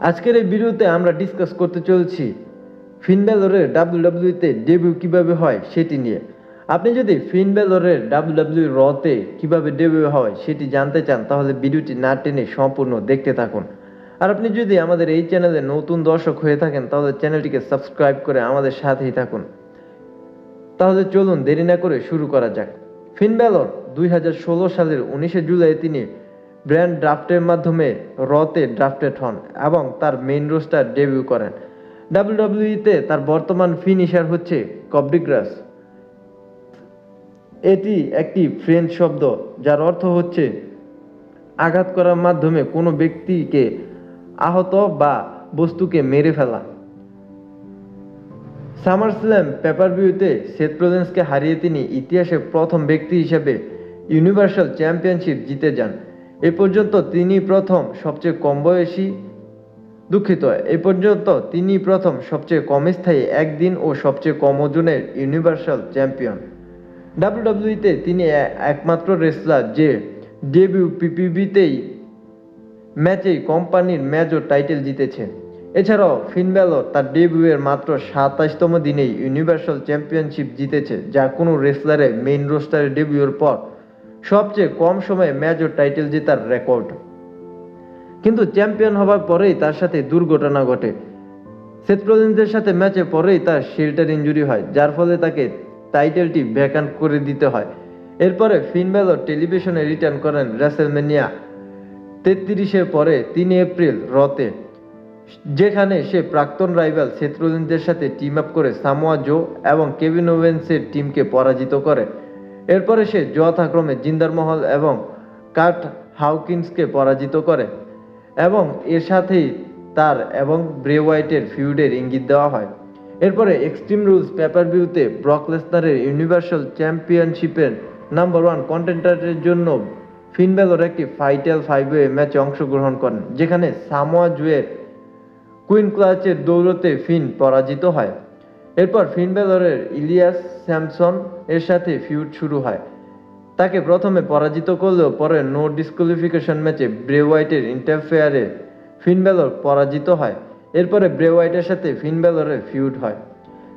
আজকের এই ভিডিওতে আমরা ডিসকাস করতে চলছি ফিন ব্যালরের ডাব্লিউডাব্লিউতে ডেবিউ কীভাবে হয় সেটি নিয়ে। আপনি যদি ফিন ব্যালরের ডাব্লিউডাব্লিউ রতে কীভাবে ডেবিউ হয় সেটি জানতে চান, তাহলে ভিডিওটি না টেনে সম্পূর্ণ দেখতে থাকুন। আর আপনি যদি আমাদের এই চ্যানেলে নতুন দর্শক হয়ে থাকেন, তাহলে চ্যানেলটিকে সাবস্ক্রাইব করে আমাদের সাথেই থাকুন। তাহলে চলুন দেরি না করে শুরু করা যাক। ফিন ব্যালর দুই হাজার ষোলো সালের উনিশে জুলাই তিনি ব্র্যান্ড ড্রাফটের মাধ্যমে রতে ড্রাফটেড হন এবং তার মেইন রোস্টার ডেবিউ করেন। ডাব্লিউডাব্লিউইতে তার বর্তমান ফিনিশার হচ্ছে কবডিগ্রাস এটি একটি ফ্রেঞ্চ শব্দ, যার অর্থ হচ্ছে আঘাত করার মাধ্যমে কোনো ব্যক্তিকে আহত বা বস্তুকে মেরে ফেলা। সামার স্ল্যাম পেপার ভিউতে সেথ প্রোলেন্সকে হারিয়ে তিনি ইতিহাসে প্রথম ব্যক্তি হিসেবে ইউনিভার্সাল চ্যাম্পিয়নশিপ জিতে যান। এ পর্যন্ত তিনি প্রথম সবচেয়ে কম বয়সী দুঃখিত, এ পর্যন্ত তিনি প্রথম সবচেয়ে কম স্থায়ী, একদিন ও সবচেয়ে কম ওজনের ইউনিভার্সাল চ্যাম্পিয়ন। ডাব্লিউডাব্লিউইতে তিনি একমাত্র রেসলার যে ডেবিউ পিপিবিতেই ম্যাচেই কোম্পানির মেজর টাইটেল জিতেছে। এছাড়াও ফিন ব্যালর তার ডেবিউয়ের মাত্র সাতাশতম দিনেই ইউনিভার্সাল চ্যাম্পিয়নশিপ জিতেছে, যা কোনো রেসলারের মেইন রোস্টারে ডেবিউর পর সবচেয়ে কম সময়ে মেজর টাইটেল জেতার রেকর্ড কিন্তু চ্যাম্পিয়ন হবার পরেই তার সাথে দুর্ঘটনা ঘটে। সেথ সাথে ম্যাচে পরেই তার শেল্টার ইঞ্জুরি হয়, যার ফলে তাকে টাইটেলটি ভ্যাকান্ট করে দিতে হয়। এরপরে ফিন ব্যালর টেলিভিশনে রিটার্ন করেন রেসেলমেনিয়া তেত্রিশের পরে, তিন এপ্রিল রতে যেখানে সে প্রাক্তন রাইভাল সেথরোলিনদের সাথে টিম আপ করে সামোয়া জো এবং কেভিন ওভেন্সের টিমকে পরাজিত করে। এরপরে সে যথাক্রমে জিন্দার মহল এবং কার্ট হাউকিন্সকে পরাজিত করে এবং এর সাথেই তার এবং ব্রে হোয়াইটের ফিউডের ইঙ্গিত দেওয়া হয়। এরপরে এক্সট্রিম রুলস পেপার ভিউতে ব্রক লেসনারের ইউনিভার্সাল চ্যাম্পিয়নশিপের নাম্বার ওয়ান কন্টেন্টারের জন্য ফিন ব্যালর একটি ফাইটাল ওয়ে ম্যাচে অংশগ্রহণ করেন, যেখানে সামোয়া জুয়ের কুইন ক্লাচের দৌলতে ফিন পরাজিত হয়। এরপর ফিন ব্যালরের ইলিয়াস স্যামসন এর সাথে ফিউড শুরু হয়। তাকে প্রথমে পরাজিত করলেও পরে নো ডিসকোয়ালিফিকেশন ম্যাচে ব্রে হোয়াইটের ইন্টারফেয়ারে ফিন ব্যালর পরাজিত হয়। এরপরে ব্রে হোয়াইটের সাথে ফিন ব্যালরের ফিউড হয়।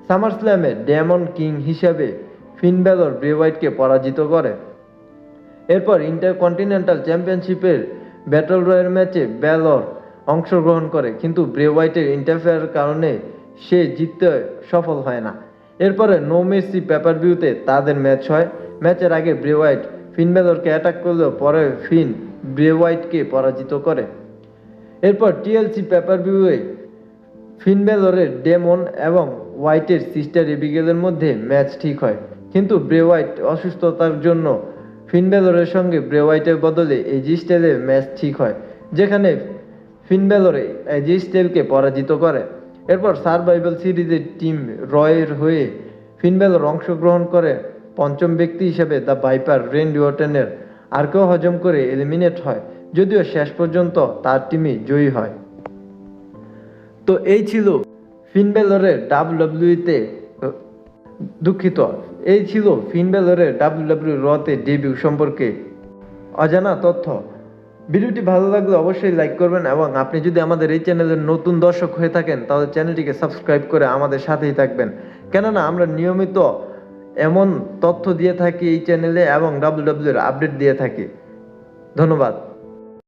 সামার স্ল্যামে ডেমন কিং হিসাবে ফিন ব্যালর ব্রে হোয়াইটকে পরাজিত করে। এরপর ইন্টারকন্টিনেন্টাল চ্যাম্পিয়নশিপের ব্যাটল রয়্যাল ম্যাচে ব্যালর অংশগ্রহণ করে, কিন্তু ব্রে হোয়াইটের ইন্টারফেয়ার কারণে সে জিততে সফল হয় না। এরপরে নো মেসি পেপার ভিউতে তাদের ম্যাচ হয়। ম্যাচের আগে ব্রে হোয়াইট ফিন অ্যাটাক করলেও পরে ফিন ব্রে হোয়াইটকে পরাজিত করে। এরপর টিএলসি পেপার ভিউয়ে ফিন ডেমন এবং হোয়াইটের সিস্টার এবিগেলের মধ্যে ম্যাচ ঠিক হয়। কিন্তু ব্রে হোয়াইট অসুস্থতার জন্য ফিন সঙ্গে ব্রে হোয়াইটের বদলে এজি স্টাইলের ম্যাচ ঠিক হয়, যেখানে ফিন ব্যালরে এজি স্টাইলকে পরাজিত করে। এরপর সার্ভাইভাল সিরিজের টিম রয়ের হয়ে ফিন ব্যালর অংশগ্রহণ করে পঞ্চম ব্যক্তি হিসেবে দ্য ভাইপার রেন্ডি ওটেনের আরকেও হজম করে এলিমিনেট হয়, যদিও শেষ পর্যন্ত তার টিমই জয়ী হয়। তো এই ছিল ফিন ব্যালরের ডাব্লিউডাব্লিউতে দুঃখিত, এই ছিল ফিন ব্যালরের ডাব্লিউডাব্লিউ রতে ডেবিউ সম্পর্কে অজানা তথ্য। ভিডিওটি ভালো লাগলে অবশ্যই লাইক করবেন এবং আপনি যদি আমাদের এই চ্যানেলের নতুন দর্শক হয়ে থাকেন, তাহলে চ্যানেলটিকে সাবস্ক্রাইব করে আমাদের সাথেই থাকবেন। কেননা আমরা নিয়মিত এমন তথ্য দিয়ে থাকি এই চ্যানেলে এবং ডাব্লিউডাব্লিউর আপডেট দিয়ে থাকি। ধন্যবাদ।